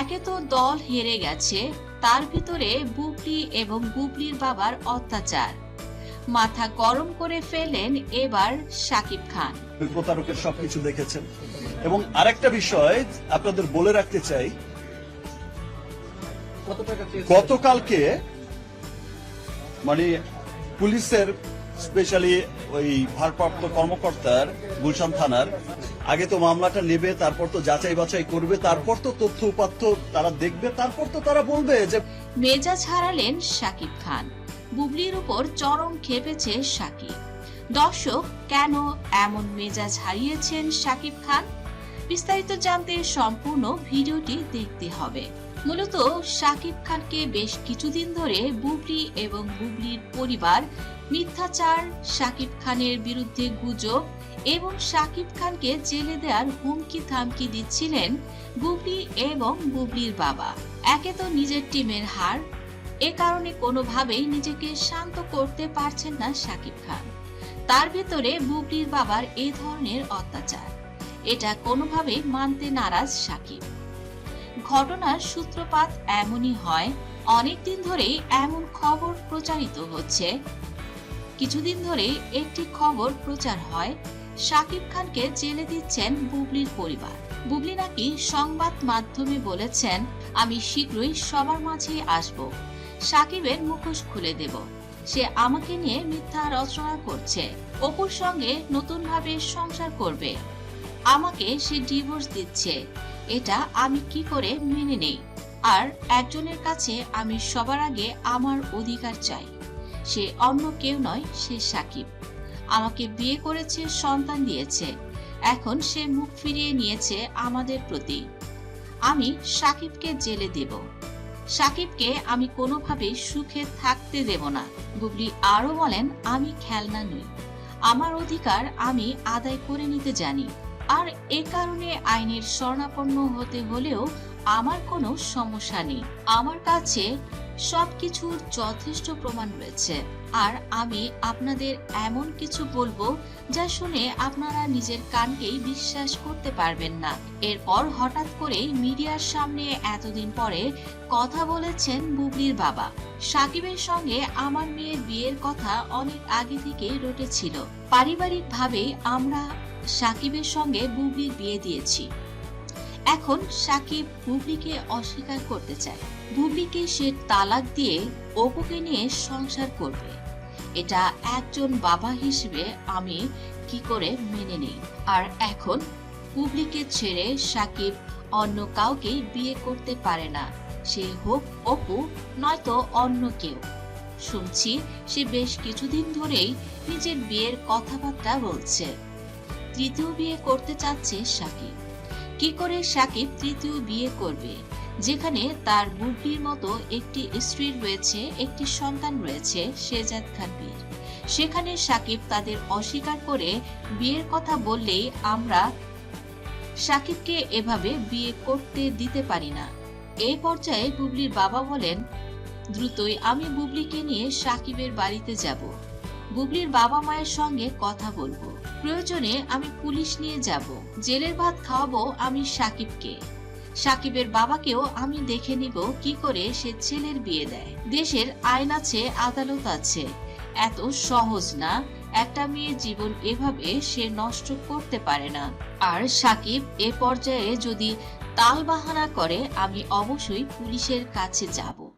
একে তো দল হেরে গেছে তার ভিতরে বুবলি এবং বুবলির বাবার অত্যাচার। মাথা গরম করে ফেললেন এবার শাকিব খান। প্রতারকের সবকিছু দেখেছেন। এবং আরেকটা বিষয় আপনাদের বলে রাখতে চাই গতকালকে মানে পুলিশের স্পেশালি ওই ভারপ্রাপ্ত কর্মকর্তার গুলশান থানার আগে তো মামলাটা নেবে, তারপর তো যাচাই বাছাই করবে, তারপর তো তথ্য উপাত্য তারা দেখবে, তারপর তো তারা বলবে যে মেজা ছাড়ালেন শাকিব খান। বুবলির উপর চরম খেপেছে শাকিব। দর্শক, কেন এমন মেজাজ হারিয়েছেন শাকিব খান? বিস্তারিত জানতে সম্পূর্ণ ভিডিওটি দেখতে হবে। মূলত শাকিব খানকে বেশ কিছুদিন ধরে বুবলি এবং বুবলির পরিবার মিথ্যাচার, শাকিব খানের বিরুদ্ধে গুজব এবং শাকিব খানকে জেলে দেওয়ার হুমকি থামকি দিচ্ছিলেন বুবলি এবং বুবলির বাবা। একে তো নিজের টিমের হার। এ কারণে কোনোভাবেই নিজেকে শান্ত করতে পারছেন না শাকিব খান। তার ভিতরে বুবলির বাবার এ ধরনের অত্যাচার। এটা কোনোভাবে মানতে নারাজ সাকিব। ঘটনার সূত্রপাত এমনই হয়, অনেকদিন ধরেই এমন খবর প্রচারিত হচ্ছে। কিছুদিন ধরে একটি খবর প্রচার হয় শাকিব খানকে জেলে দিচ্ছেন বুবলির পরিবার। বুবলি নাকি সংবাদ মাধ্যমে বলেছেন, আমি শীঘ্রই সবার মাঝে আসব। সাকিবের মুখোশ খুলে দেব। সে আমাকে নিয়ে মিথ্যা রচনা করছে। অপুর সঙ্গে নতুনভাবে সংসার করবে। আমাকে সে ডিভোর্স দিচ্ছে। এটা আমি কি করে মেনে নেই? আর একজনের কাছে আমি সবার আগে আমার অধিকার চাই। সে অন্য কেউ নয়, সে সাকিব। আমাকে বিয়ে করেছে, সন্তান দিয়েছে। এখন সে মুখ ফিরিয়ে নিয়েছে আমাদের প্রতি। আমি সাকিবকে জেলে দেব। সাকিবকে আমি কোনোভাবেই সুখে থাকতে দেব না। বুবলি আরও বলেন, আমি খেলনা নই। আমার অধিকার আমি আদায় করে নিতে জানি। আর এ কারণে আইনের শরণাপন্ন হতে হলেও আমার কোনো সমস্যা নেই। আমার কাছে সবকিছুর যথেষ্ট প্রমাণ রয়েছে। আর আমি আপনাদের এমন কিছু বলব যা শুনে আপনারা নিজের কানকেই বিশ্বাস করতে পারবেন না। এরপর হঠাৎ করেই মিডিয়ার সামনে এতদিন পরে কথা বলেছেন বুবলির বাবা। সাকিবের সঙ্গে আমার মেয়ের বিয়ের কথা অনেক আগে থেকে রটেছিল। পারিবারিকভাবে আমরা সাকিবের সঙ্গে বুবলির বিয়ে দিয়েছি। এখন সাকিব বুবলিকে অস্বীকার করতে চায়। বুবলিকে সে তালাক দিয়ে অপুকে নিয়ে সংসার করবে। এটা একজন বাবা হিসেবে আমি কি করে মেনে নেই। আর এখন বুবলিকে ছেড়ে সাকিব অন্য কাউকে বিয়ে করতে পারে না। সে হোক অপু, নয়তো অন্য কেউ। শুনছি সে বেশ কিছুদিন ধরেই নিজের বিয়ের কথাবার্তা বলছে। তৃতীয় বিয়ে করতে চাচ্ছে সাকিব। কি করে সাকিব তৃতীয় বিয়ে করবে? যেখানে তার বুবলির মতো একটি স্ত্রী রয়েছে, একটি সন্তান রয়েছে শেজাদ বীর সেখানে সাকিব তাদের অস্বীকার করে বিয়ের কথা বললেই আমরা সাকিবকে এভাবে বিয়ে করতে দিতে পারি না। এই পর্যায়ে বুবলির বাবা বলেন, দ্রুতই আমি বুবলিকে নিয়ে সাকিবের বাড়িতে যাব। বুবলির বাবা মায়ের সঙ্গে কথা বলব। প্রয়োজনে আমি পুলিশ নিয়ে যাব। জেলের ভাত খাওয়াবো আমি সাকিবকে। সাকিবের বাবাকেও আমি দেখে নিব কি করে সে ছেলের বিয়ে দেয়। দেশের আইন আছে, আদালত আছে। এত সহজ না। একটা মেয়ের জীবন এভাবে সে নষ্ট করতে পারে না। আর সাকিব এ পর্যায়ে যদি তাল বাহানা করে, আমি অবশ্যই পুলিশের কাছে যাব।